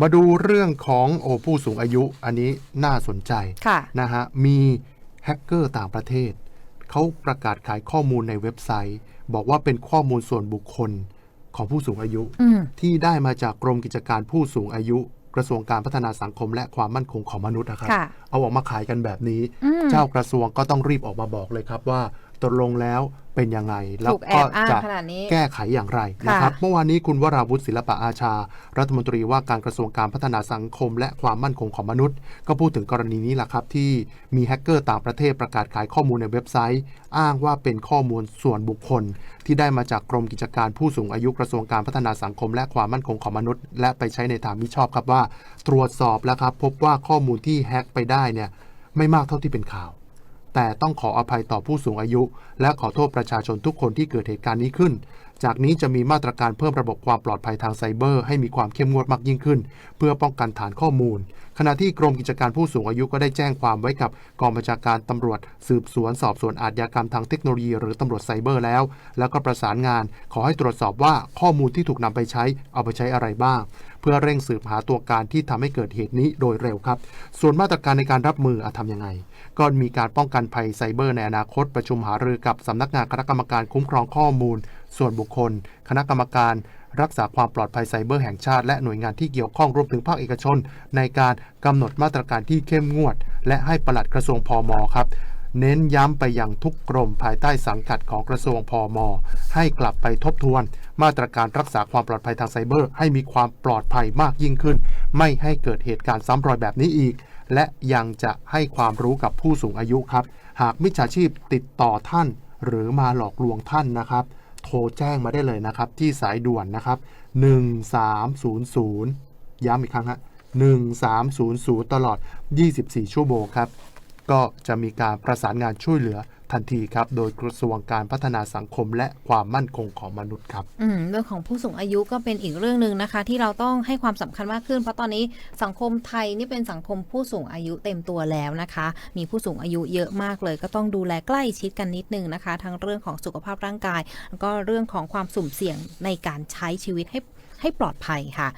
มาดูเรื่องของโอผู้สูงอายุอันนี้น่าสนใจค่ะนะฮะมีแฮกเกอร์ต่างประเทศ เขาประกาศขายข้อมูลในเว็บไซต์ บอกว่าเป็นข้อมูลส่วนบุคคลของผู้สูงอายุอืมที่ได้มาจากกรมกิจการผู้สูงอายุ กระทรวงการพัฒนาสังคมและความมั่นคงของมนุษย์นะครับค่ะเอาออกมาขายกันแบบนี้อืมเจ้ากระทรวงก็ต้องรีบออกมาบอกเลยครับว่า ตกลงแล้วเป็นยังไง แล้วถูกแอก็บอ้างจะขนาดนี้แก้ไขอย่างไรนะครับค่ะเมื่อวานนี้คุณวราวุฒิศิลปะอาชา รัฐมนตรีว่าการกระทรวงการพัฒนาสังคม และความมั่นคงของมนุษย์ ก็พูดถึงกรณีนี้แหละครับ ที่มีแฮกเกอร์ต่างประเทศประกาศขายข้อมูลในเว็บไซต์ อ้างว่าเป็นข้อมูลส่วนบุคคล ที่ได้มาจากกรมกิจการผู้สูงอายุกระทรวงการพัฒนาสังคม และความมั่นคงของมนุษย์ และไปใช้ในทางมิชอบครับว่า ตรวจสอบแล้วครับพบว่าข้อมูลที่แฮกไปได้เนี่ยไม่มากเท่าที่เป็นข่าว แต่ต้องขออภัยต่อผู้สูงอายุ และขอโทษประชาชนทุกคนที่เกิดเหตุการณ์นี้ขึ้น จากนี้จะมีมาตรการเพิ่มระบบความปลอดภัยทางไซเบอร์ให้มีความเข้มงวดมากยิ่งขึ้น เพื่อป้องกันฐานข้อมูล ขณะที่กรมกิจการผู้สูงอายุก็ได้แจ้งความไว้กับกองบัญชาการตำรวจ สืบสวนสอบสวนอาชญากรรมทางเทคโนโลยี หรือตำรวจไซเบอร์แล้ว แล้วก็ประสานงาน ขอให้ตรวจสอบว่าข้อมูลที่ถูกนำไปใช้เอาไปใช้อะไรบ้าง เพื่อเร่งสืบหาตัวการที่ทำให้เกิดเหตุนี้โดยเร็วครับ ส่วนมาตรการในการรับมืออะทำยังไงก็มีการป้องกันภัยไซเบอร์ในอนาคตประชุมหารือกับสำนักงานคณะกรรมการคุ้มครองข้อมูล ส่วนบุคคล คณะกรรมการรักษาความปลอดภัยไซเบอร์แห่งชาติ และหน่วยงานที่เกี่ยวข้องรวมถึงภาคเอกชน ในการกำหนดมาตรการที่เข้มงวด และให้ปลัดกระทรวงพมครับเน้นย้ำไปยังทุกกรมภายใต้สังกัดของกระทรวงพมให้กลับไปทบทวน มาตรการรักษาความปลอดภัยทางไซเบอร์ ให้มีความปลอดภัยมากยิ่งขึ้น ไม่ให้เกิดเหตุการณ์ซ้ำรอยแบบนี้อีก และยังจะให้ความรู้กับผู้สูงอายุครับ หากมิจฉาชีพติดต่อท่าน หรือมาหลอกลวงท่านนะครับ โทรแจ้งมาได้เลยนะครับ ที่สายด่วนนะครับ 1300 ย้ำอีกครั้งฮะ1300 ตลอด 24 ชั่วโมงครับ ก็จะมีการประสานงานช่วยเหลือ ทันทีครับ โดยกระทรวงการพัฒนาสังคมและความมั่นคงของมนุษย์ครับเรื่องของผู้สูงอายุก็เป็นอีกเรื่องหนึ่งนะคะ ที่เราต้องให้ความสำคัญมากขึ้น เพราะตอนนี้สังคมไทยนี่เป็นสังคมผู้สูงอายุเต็มตัวแล้วนะคะ มีผู้สูงอายุเยอะมากเลย ก็ต้องดูแลใกล้ชิดกันนิดนึงนะคะ ทั้งเรื่องของสุขภาพร่างกาย แล้วก็เรื่องของความสุ่มเสี่ยงในการใช้ชีวิตให้ให้ปลอดภัยค่ะ